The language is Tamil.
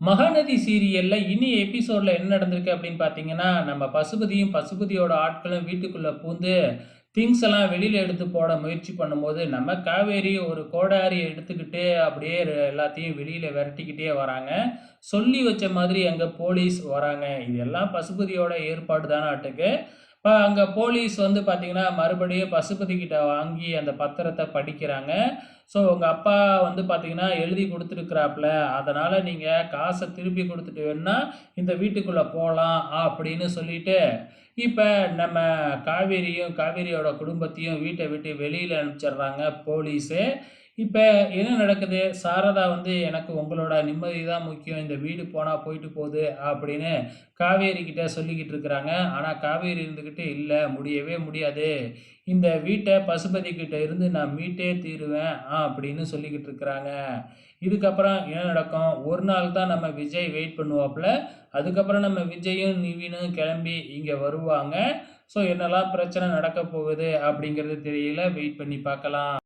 மகாநதி சீரியல்ல இனி எபிசோட்ல என்ன நடந்திருக்கு அப்படின்னு பார்த்தீங்கன்னா, நம்ம பசுபதியும், பசுபதியோட ஆட்களும் வீட்டுக்குள்ள பூந்து திங்ஸ் எல்லாம் வெளியில எடுத்து போட முயற்சி பண்ணும்போது, நம்ம காவேரி ஒரு கோடாரி எடுத்துக்கிட்டு அப்படியே எல்லாத்தையும் வெளியில விரட்டிக்கிட்டே வராங்க. சொல்லி வச்ச மாதிரி அங்க போலீஸ் வராங்க. இது எல்லாம் பசுபதியோட ஏற்பாடு தானாட்டுக்கு. இப்போ அங்கே போலீஸ் வந்து பார்த்தீங்கன்னா, மறுபடியும் பசுபதி கிட்ட வாங்கி அந்த பத்திரத்தை படிக்கிறாங்க. ஸோ உங்கள் அப்பா வந்து பார்த்தீங்கன்னா, எழுதி கொடுத்துருக்குறாப்புல அதனால் நீங்கள் காசை திருப்பி கொடுத்துட்டு வேணுனா, இந்த வீட்டுக்குள்ளே போகலாம் அப்படின்னு சொல்லிட்டு, இப்போ நம்ம காவேரியும், காவேரியோட குடும்பத்தையும் வீட்டை விட்டு வெளியில் அனுப்பிச்சிடுறாங்க போலீஸு. இப்போ என்ன நடக்குது? சாரதா வந்து எனக்கு உங்களோட நிம்மதி தான் முக்கியம். இந்த வீடு போனால் போயிட்டு போகுது அப்படின்னு காவேரி கிட்ட சொல்லிக்கிட்டு இருக்கிறாங்க. ஆனால் காவேரி இருந்துக்கிட்டு இல்லை முடியவே முடியாது. இந்த வீட்டை பசுபதி கிட்ட இருந்து நான் மீட்டே தீருவேன் அப்படின்னு சொல்லிக்கிட்டு இருக்கிறாங்க. இதுக்கப்புறம் என்ன நடக்கும்? ஒரு நாள் தான் நம்ம விஜய் வெயிட் பண்ணுவாப்புல அதுக்கப்புறம் நம்ம விஜயும், நிவினும் கிளம்பி இங்கே வருவாங்க. ஸோ என்னலாம் பிரச்சனை நடக்கப் போகுது அப்படிங்கிறது தெரியல. வெயிட் பண்ணி பார்க்கலாம்.